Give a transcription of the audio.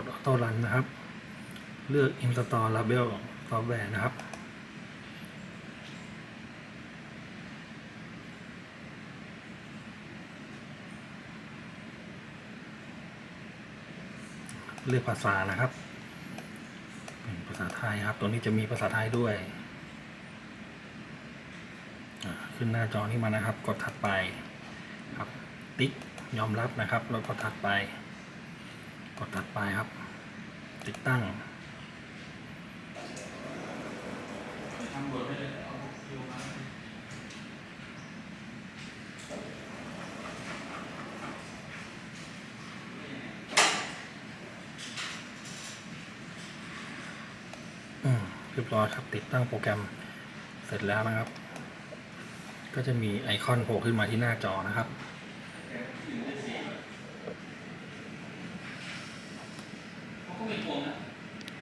ดออโต้รันนะครับ เลือก install label software นะครับ เลือกภาษานะครับ เป็นภาษาไทยครับ ตัวนี้จะมีภาษาไทยด้วย ขึ้นหน้าจอนี้มานะครับ กดถัดไปครับ ติ๊กยอมรับนะครับ แล้วก็ถัดไป กดถัดไปครับ ติดตั้งเรียบร้อยครับติดตั้งโปรแกรมเสร็จแล้วนะครับ ก็จะมีไอคอนโผล่ขึ้นมาที่หน้าจอนะครับ เขา ก็ไม่ทวงนะ